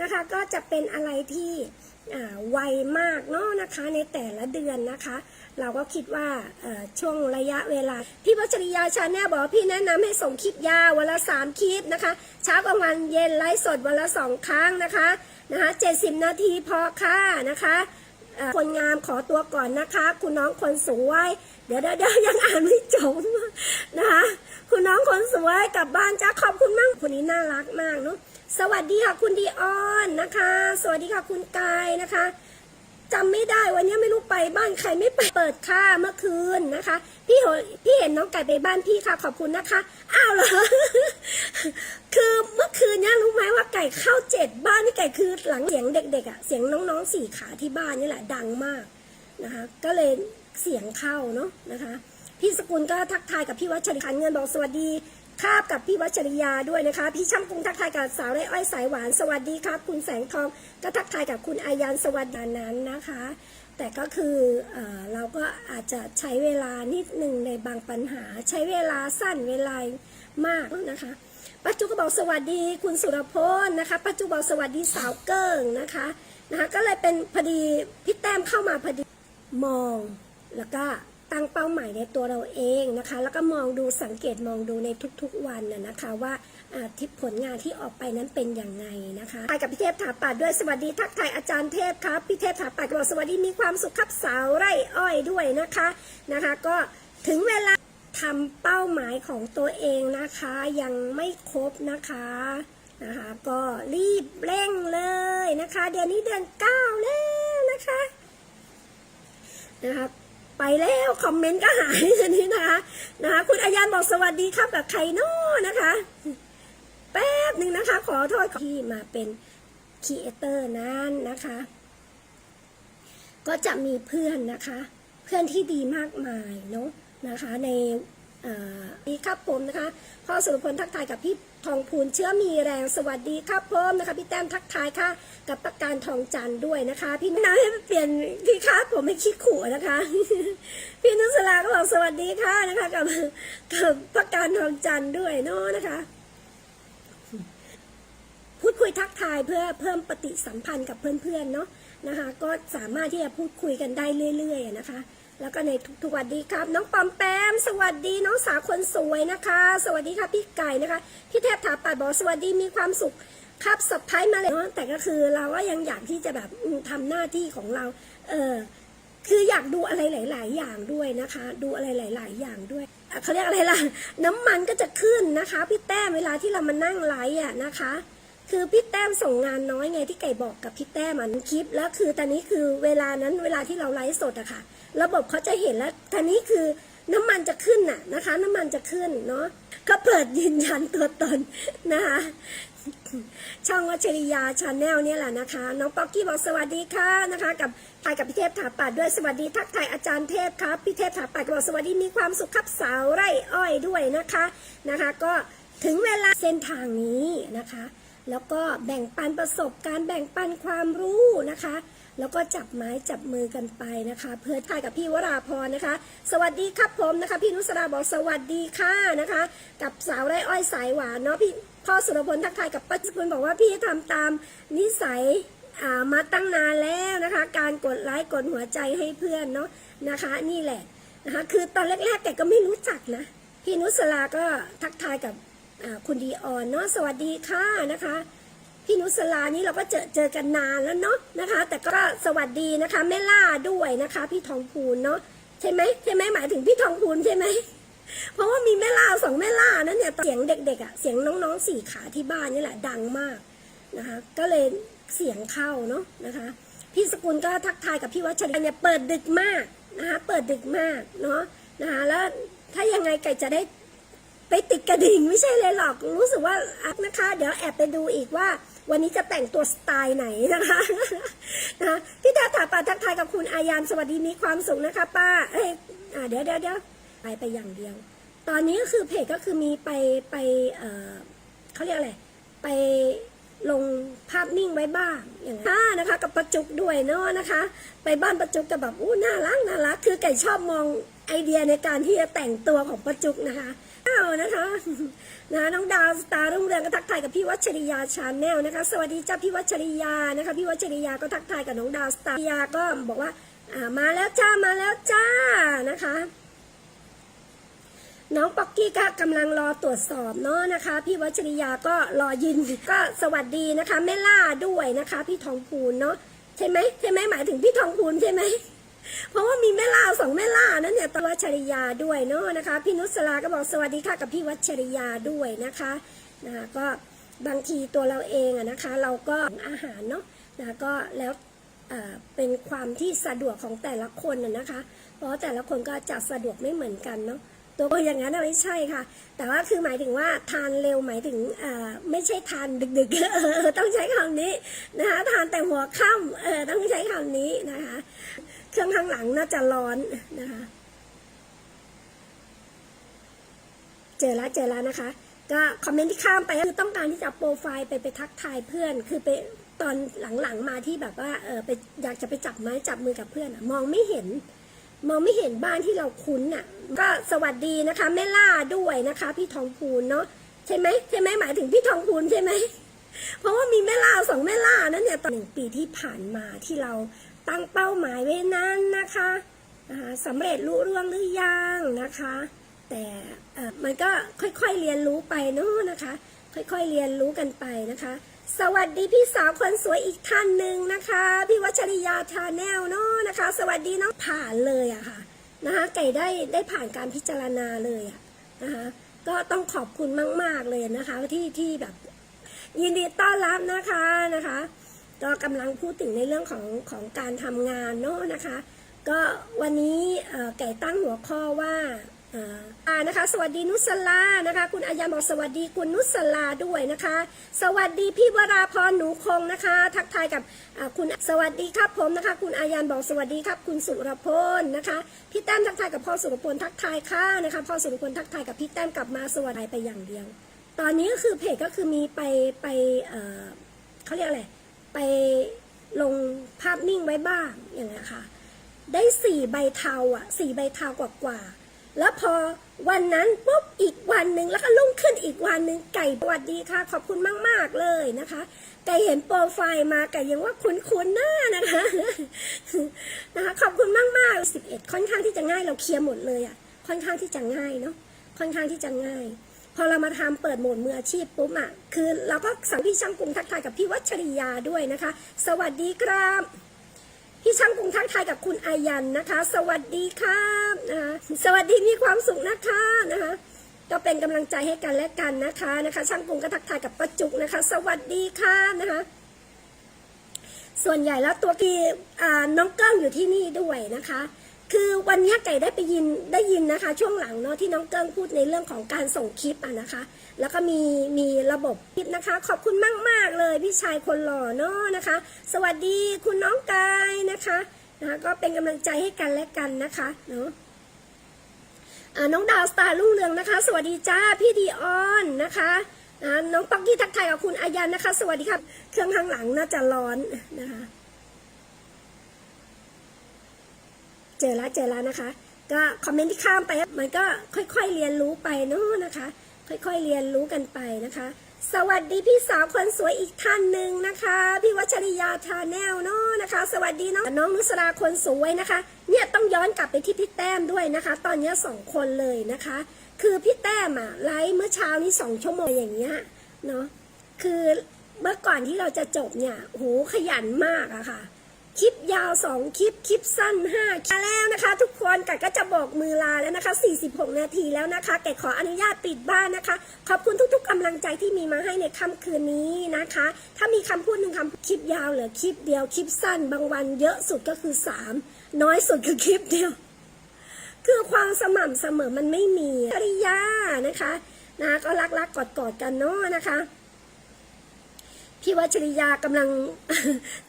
นะคะ ก็จะเป็นอะไรที่ไวมากเนาะนะคะในแต่ละเดือนนะคะ เราก็คิดว่าช่วงระยะเวลา พี่วัชริยาชาแนลบอกพี่แนะนำให้ส่งคลิปยาววันละสามคลิปนะคะ เช้ากลางวันเย็นไลฟ์สดวันละสองครั้งนะคะนะคะเจ็ดสิบนาทีพอค่ะนะคะคนงามขอตัวก่อนนะคะ คุณน้องคนสวยเดี๋ยวเดี๋ยวยังอ่านไม่จบนะคะ คุณน้องคนสวยกลับบ้านจ้าขอบคุณมากคนนี้น่ารักมากเนาะ สวัสดีค่ะคุณดีออนนะคะ สวัสดีค่ะคุณกายนะคะจำไม่ได้วันนี้ไม่รู้ไปบ้านใครไม่ไปเปิดค่าเมื่อคืนนะคะ พี่เห็นพี่เห็นน้องไก่ไปบ้านพี่ค่ะขอบคุณนะคะอ้าวเหรอคือเมื่อคืนเนี้ยรู้ไหมว่าไก่เข้าเจ็ดบ้านนี่ไก่คือหลังเสียงเด็กๆอะเสียงน้องๆสี่ขาที่บ้านนี่แหละดังมากนะคะ ก็เลยเสียงเข้าเนาะนะคะ พี่สกุลก็ทักทายกับพี่วัชริคันเงินบอกสวัสดี คาบกับพี่วัชริยาด้วยนะคะ พี่ช่างกรุงทักทายกับสาวไร่อ้อยสายหวาน สวัสดีครับ คุณแสงทองก็ทักทายกับคุณอายันสวัสดีนั้นนะคะ แต่ก็คือเอเราก็อาจจะใช้เวลานิดหนึ่งในบางปัญหา ใช้เวลาสั้นเวลามากนะคะปัจจุก็บอกสวัสดีคุณสุรพลนะคะปัจจุบอกสวัสดีสาวเกิ้งนะคะนะคะก็เลยเป็นพอดีพี่แต้มเข้ามาพอดีมองแล้วก็ ตั้งเป้าหมายในตัวเราเองนะคะ แล้วก็มองดูสังเกตมองดูในทุกๆวันนะนะคะ ว่าทิศผลงานที่ออกไปนั้นเป็นอย่างไงนะคะไปกับพี่เทพถาปัดด้วยสวัสดีทักทายอาจารย์เทพครับพี่เทพถาปัดก็บอกสวัสดีมีความสุขครับสาวไร่อ้อยด้วยนะคะนะคะ ก็ถึงเวลาทำเป้าหมายของตัวเองนะคะยังไม่ครบนะคะนะคะก็รีบเร่งเลยนะคะ เดือนนี้เดือนเก้าแล้วนะคะนะคะ ไปแล้วคอมเมนต์ก็หายทีนี้นะคะนะคะ คุณอายันบอกสวัสดีครับกับใครโน้นะคะ แป๊บหนึ่งนะคะ ขอโทษที่มาเป็นครีเอเตอร์นั้นนะคะ ก็จะมีเพื่อนนะคะ เพื่อนที่ดีมากมายเนาะนะคะใน ดีครับผมนะคะพ่อสุรพลทักทายกับพี่ทองพูนเชื้อมีแรงสวัสดีครับผมนะคะพี่แต้มทักทายค่ะ กับประการทองจันทร์ด้วยนะคะ พี่น้าให้เปลี่ยนที่คาดผมให้คิดขู่นะคะ พี่นุสลาก็บอกสวัสดีค่ะนะคะกับกับประการทองจันทร์ด้วยเนาะนะคะพูดคุยทักทายเพื่อเพิ่มปฏิสัมพันธ์กับเพื่อนๆเนาะนะคะ ก็สามารถที่จะพูดคุยกันได้เรื่อย ๆ นะคะ แล้วก็ในทุกๆวันดีครับ น้องปอมแปม สวัสดีน้องสาวคนสวยนะคะ สวัสดีค่ะพี่ไก่นะคะ พี่เทพถาปัดบอกสวัสดีมีความสุขครับสไพรส์มาเลยเนาะแต่ก็คือเราก็ยังอยากที่จะแบบอืมทำหน้าที่ของเรา เออคืออยากดูอะไรหลาย ๆ อย่างด้วยนะคะ ดูอะไรหลาย ๆ อย่างด้วยเขาเรียกอะไรล่ะ น้ำมันก็จะขึ้นนะคะ พี่แต้มเวลาที่เรามานั่งไลฟ์อะนะคะ คือพี่แต้มส่งงานน้อยไงที่ไก่บอกกับพี่แต้มมันคลิปแล้วคือตอนนี้คือเวลานั้นเวลาที่เราไลฟ์สดอะค่ะ ระบบเขาจะเห็นแล้วตอนนี้คือน้ำมันจะขึ้นน่ะนะคะ น้ำมันจะขึ้นเนาะก็เปิดยืนยันตัวตนนะคะช่องวัชริยาชาแนลเนี่ยแหละนะคะ น้องป๊อกกี้บอกสวัสดีค่ะนะคะกับทายกับพี่เทพถาปัดด้วยสวัสดีทักทายอาจารย์เทพครับพี่เทพถาปัดบอกสวัสดีมีความสุขครับสาวไร่อ้อยด้วยนะคะนะคะ ก็ถึงเวลาเส้นทางนี้นะคะ แล้วก็แบ่งปันประสบการณ์แบ่งปันความรู้นะคะ แล้วก็จับไม้จับมือกันไปนะคะ เพื่อทายกับพี่วราพรนะคะ สวัสดีครับผมนะคะ พี่นุสราบอกสวัสดีค่ะนะคะ กับสาวไร่อ้อยสายหวานเนาะพี่พ่อสุรพลทักทายกับป้าจุกุลบอกว่าพี่ทำตามนิสัยมาตั้งนานแล้วนะคะ การกดไลค์กดหัวใจให้เพื่อนเนาะนะคะ นี่แหละนะคะคือตอนแรกๆแกก็ไม่รู้จักนะพี่นุสราก็ทักทายกับ คุณดีออนเนาะสวัสดีค่ะนะคะ พี่นุสลานี่เราก็เจอเจอกันนานแล้วเนาะนะคะ แต่ก็สวัสดีนะคะแม่ล่าด้วยนะคะ พี่ทองพูนเนาะใช่ไหมใช่ไหมหมายถึงพี่ทองพูนใช่ไหมเพราะว่ามีแม่ล่าสองแม่ล่านั้นเนี่ยเสียงเด็กๆอะเสียงน้องๆสี่ขาที่บ้านนี่แหละดังมากนะคะ ก็เลยเสียงเข้าเนาะนะคะ พี่สกุลก็ทักทายกับพี่วัชรินเนี่ยเปิดดึกมากนะคะเปิดดึกมากเนาะนะคะแล้วถ้ายังไงไก่จะได้ ไปติดกระดิ่งไม่ใช่เลยหรอก รู้สึกว่าอัพนะคะ เดี๋ยวแอบไปดูอีกว่า วันนี้จะแต่งตัวสไตล์ไหนนะคะนะพี่ดาถาปาทักทายกับคุณอายันสวัสดีมีความสุขนะคะ ป้าเอ้ยอ่าเดี๋ยวเดี๋ยวเดี๋ยวไปไปอย่างเดียว ตอนนี้ก็คือเพจก็คือมีไปไปเออเขาเรียกอะไรไปลงภาพนิ่งไว้บ้างอย่างนั้นอ่านะคะ กับประจุกด้วยเนาะนะคะ ไปบ้านประจุกกับแบบอู้น่ารักน่ารักคือไก่ชอบมองไอเดียในการที่จะแต่งตัวของประจุกนะคะ เอ้นะคะนะน้องดาวสตาร์รุ่งเรืองก็ทักทายกับพี่วัชริยาชาแนลนะคะ สวัสดีจ้าพี่วัชริยานะคะ พี่วัชริยาก็ทักทายกับน้องดาวสตาร์ยาก็บอกว่าอ่ามาแล้วจ้ามาแล้วจ้านะคะน้องป๊อกกี้ก็กำลังรอตรวจสอบเนาะนะคะ พี่วัชริยาก็รอยืนก็สวัสดีนะคะแม่ล่าด้วยนะคะ พี่ทองพูนเนาะใช่ไหมใช่ไหมหมายถึงพี่ทองพูนใช่ไหม เพราะว่ามีแม่ล่าสองแม่ล่านั่นเนี่ยตวัชริยาด้วยเนาะนะคะพี่นุสลาก็บอกสวัสดีค่ะกับพี่วัชริยาด้วยนะคะนะคะก็บางทีตัวเราเองอะนะคะ เราก็อาหารเนาะนะก็แล้วเป็นความที่สะดวกของแต่ละคนน่ะนะคะ เพราะแต่ละคนก็จะสะดวกไม่เหมือนกันเนาะตัวอย่างนั้นน่ะไม่ใช่ค่ะ แต่ว่าคือหมายถึงว่าทานเร็วหมายถึงไม่ใช่ทานดึกๆเออต้องใช้คำนี้นะคะทานแต่หัวค่ำเออต้องใช้คำนี้นะคะ เครื่องข้างหลังน่าจะร้อนนะคะ เจอแล้วเจอแล้วนะคะ ก็คอมเมนต์ที่ข้ามไปคือต้องการที่จะโปรไฟล์ไปไปทักทายเพื่อน คือไปตอนหลังๆมาที่แบบว่าเออไปอยากจะไปจับไม้จับมือกับเพื่อนอมองไม่เห็น มองไม่เห็นบ้านที่เราคุ้นอะ ก็สวัสดีนะคะแม่ล่าด้วยนะคะ พี่ทองพูนเนาะใช่ไหมใช่ไหมหมายถึงพี่ทองพูนใช่ไหมเพราะว่ามีแม่ล่าสองแม่ล่านั่นเนี่ยตอนหนึ่งปีที่ผ่านมาที่เรา ตั้งเป้าหมายไว้นั้นนะคะสำเร็จรู้ร่วงหรือยังนะคะ แต่มันก็ค่อยๆเรียนรู้ไปเนาะนะคะ ค่อยๆเรียนรู้กันไปนะคะ สวัสดีพี่สาวคนสวยอีกท่านหนึ่งนะคะ พี่วัชริยาชาแนลเนาะนะคะ สวัสดีน้องผ่านเลยอะค่ะนะคะไก่ได้ได้ผ่านการพิจารณาเลยอะนะคะก็ต้องขอบคุณมาก ๆเลยนะคะที่ที่แบบยินดีต้อนรับนะคะนะคะ ก็กำลังพูดถึงในเรื่องของของการทำงานเนาะนะคะ ก็วันนี้ไก่ตั้งหัวข้อว่าอ่านะคะ สวัสดีนุสลานะคะ คุณอายันบอกสวัสดีคุณนุสลาด้วยนะคะ สวัสดีพี่วราพรหนูคงนะคะ ทักทายกับคุณสวัสดีครับผมนะคะ คุณอายันบอกสวัสดีครับคุณสุรพลนะคะพี่แต้มทักทายกับพ่อสุรพลทักทายค่ะนะคะพ่อสุรพลทักทายกับพี่แต้มกลับมาสวัสดีไปอย่างเดียว ตอนนี้ก็คือเพจก็คือมีไปไปเขาเรียกอะไร ไปลงภาพนิ่งไว้บ้างอย่างเงี้ยค่ะ ได้สี่ใบเทาอะสี่ใบเทากว่ากว่าๆแล้วพอวันนั้นปุ๊บอีกวันหนึ่งแล้วก็ลุ่งขึ้นอีกวันหนึ่งไก่สวัสดีค่ะ ขอบคุณมาก ๆ เลยนะคะ ไก่เห็นโปรไฟล์มาไก่ยังว่าคุ้นๆหน้านะคะนะคะ ขอบคุณมากๆสิบเอ็ดค่อนข้างที่จะง่ายเราเคลียร์หมดเลยอะค่อนข้างที่จะง่ายเนาะค่อนข้างที่จะง่าย พอเรามาทำเปิดโหมดมืออาชีพปุ๊บอะคือเราก็สั่งพี่ช่างกรุงทักทายกับพี่วัชริยาด้วยนะคะ สวัสดีครับพี่ช่างกรุงทักทายกับคุณอายันนะคะ สวัสดีครับนะคะสวัสดีมีความสุขนะคะนะคะก็เป็นกำลังใจให้กันและกันนะคะนะคะ ช่างกรุงก็ทักทายกับประจุกนะคะ สวัสดีค่ะนะคะส่วนใหญ่แล้วตัวกีอ่น้องเกิ้งอยู่ที่นี่ด้วยนะคะ คือวันนี้ไก่ได้ไปยินได้ยินนะคะ ช่วงหลังเนาะที่น้องเกิ้งพูดในเรื่องของการส่งคลิปอะนะคะ แล้วก็มีมีระบบคลิปนะคะ ขอบคุณมากมากเลยพี่ชายคนหล่อเนาะนะคะ สวัสดีคุณน้องกายนะคะนะคะก็เป็นกำลังใจให้กันและกันนะคะเนาะน้องดาวสตาร์รุ่งเรืองนะคะ สวัสดีจ้าพี่ดีออนนะคะน้องป๊อกกี้ทักทายกับคุณอายันนะคะ สวัสดีครับ เครื่องข้างหลังน่าจะร้อนนะคะ เจอแล้วเจอแล้วนะคะ ก็คอมเมนต์ที่ข้ามไป มันก็ค่อยๆเรียนรู้ไปเนาะนะคะ ค่อยๆเรียนรู้กันไปนะคะ สวัสดีพี่สาวคนสวยอีกท่านหนึ่งนะคะ พี่วัชริยาชาแนลเนาะนะคะ สวัสดีน้องน้องนุสราคนสวยนะคะ เนี่ยต้องย้อนกลับไปที่พี่แต้มด้วยนะคะ ตอนนี้สองคนเลยนะคะ คือพี่แต้มอะไลฟ์เมื่อเช้านี้สองชั่วโมงอย่างเงี้ยเนาะคือเมื่อก่อนที่เราจะจบเนี่ยโหขยันมากอะค่ะ คลิปยาวสองคลิป คลิปสั้นห้าคลิปแล้วนะคะ ทุกคนไก่ก็จะบอกมือลาแล้วนะคะ 46 นาทีแล้วนะคะไก่ขออนุญาตปิดบ้านนะคะ ขอบคุณทุกๆกำลังใจที่มีมาให้ในค่ำคืนนี้นะคะ ถ้ามีคำพูดหนึ่งคำคลิปยาวเหลือคลิปเดียวคลิปสั้น บางวันเยอะสุดก็คือ 3 น้อยสุดคือคลิปเดียว คือความสม่ำเสมอมันไม่มีปริยานะคะนะก็รักๆกอดๆกันเนาะนะคะ พี่วัชริยากำลัง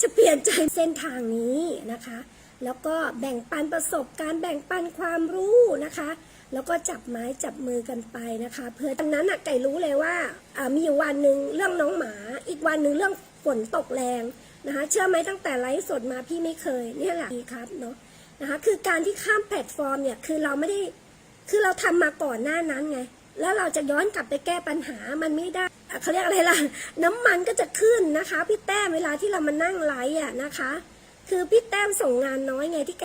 จะเปลี่ยนใจเส้นทางนี้นะคะ แล้วก็แบ่งปันประสบการณ์แบ่งปันความรู้นะคะ แล้วก็จับไม้จับมือกันไปนะคะ เพื่อตอนนั้นน่ะไก่รู้เลยว่าอ่ามีวันหนึ่งเรื่องน้องหมา อีกวันหนึ่งเรื่องฝนตกแรงนะคะ เชื่อไหมตั้งแต่ไลฟ์สดมาพี่ไม่เคยเนี่ยแหละดีครับเนาะนะคะคือการที่ข้ามแพลตฟอร์มเนี่ยคือเราไม่ได้คือเราทำมาก่อนหน้านั้นไง แล้วเราจะย้อนกลับไปแก้ปัญหามันไม่ได้ เขาเรียกอะไรล่ะ น้ำมันก็จะขึ้นนะคะ พี่แต้มเวลาที่เรามานั่งไลฟ์อะนะคะ คือพี่แต้มส่งงานน้อยไงที่